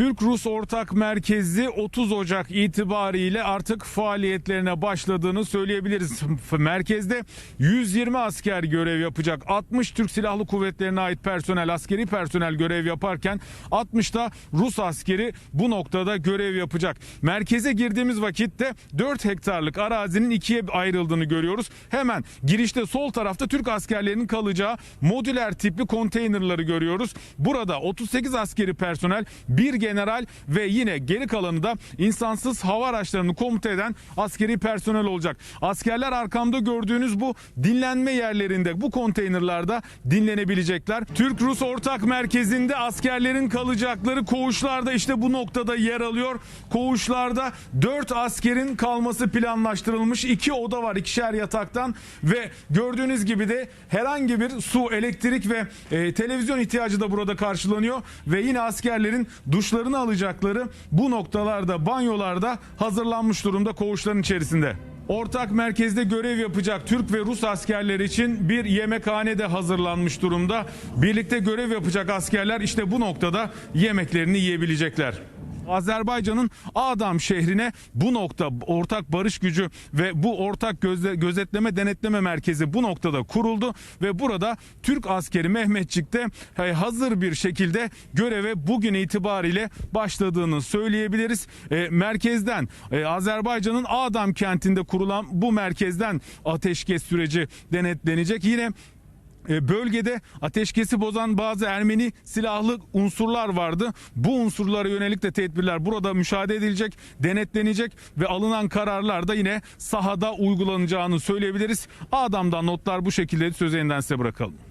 Türk-Rus Ortak Merkezi 30 Ocak itibariyle artık faaliyetlerine başladığını söyleyebiliriz. Merkezde 120 asker görev yapacak. 60 Türk Silahlı Kuvvetleri'ne ait personel, askeri personel görev yaparken 60 da Rus askeri bu noktada görev yapacak. Merkeze girdiğimiz vakitte 4 hektarlık arazinin ikiye ayrıldığını görüyoruz. Hemen girişte sol tarafta Türk askerlerinin kalacağı modüler tipli konteynerları görüyoruz. Burada 38 askeri personel, bir general ve yine geri kalanı da insansız hava araçlarını komuta eden askeri personel olacak. Askerler arkamda gördüğünüz bu dinlenme yerlerinde bu konteynerlarda dinlenebilecekler. Türk-Rus Ortak Merkezi'nde askerlerin kalacakları koğuşlarda işte bu noktada yer alıyor. Koğuşlarda 4 askerin kalması planlaştırılmış. 2 oda var ikişer yataktan ve gördüğünüz gibi de herhangi bir su, elektrik ve e, televizyon ihtiyacı da burada karşılanıyor ve yine askerlerin duşlarını alacakları bu noktalarda, banyolarda hazırlanmış durumda koğuşların içerisinde. Ortak merkezde görev yapacak Türk ve Rus askerler için bir yemekhane de hazırlanmış durumda. Birlikte görev yapacak askerler işte bu noktada yemeklerini yiyebilecekler. Azerbaycan'ın Adam şehrine bu nokta ortak barış gücü ve bu ortak gözle- gözetleme denetleme merkezi bu noktada kuruldu ve burada Türk askeri Mehmetçik'te e, hazır bir şekilde göreve bugün itibariyle başladığını söyleyebiliriz. E, merkezden e, Azerbaycan'ın Adam kentinde kurulan bu merkezden ateşkes süreci denetlenecek. Yine bölgede ateşkesi bozan bazı Ermeni silahlı unsurlar vardı. Bu unsurlara yönelik de tedbirler burada müşahede edilecek, denetlenecek ve alınan kararlar da yine sahada uygulanacağını söyleyebiliriz. Adam'dan notlar bu şekilde söz yeniden size bırakalım.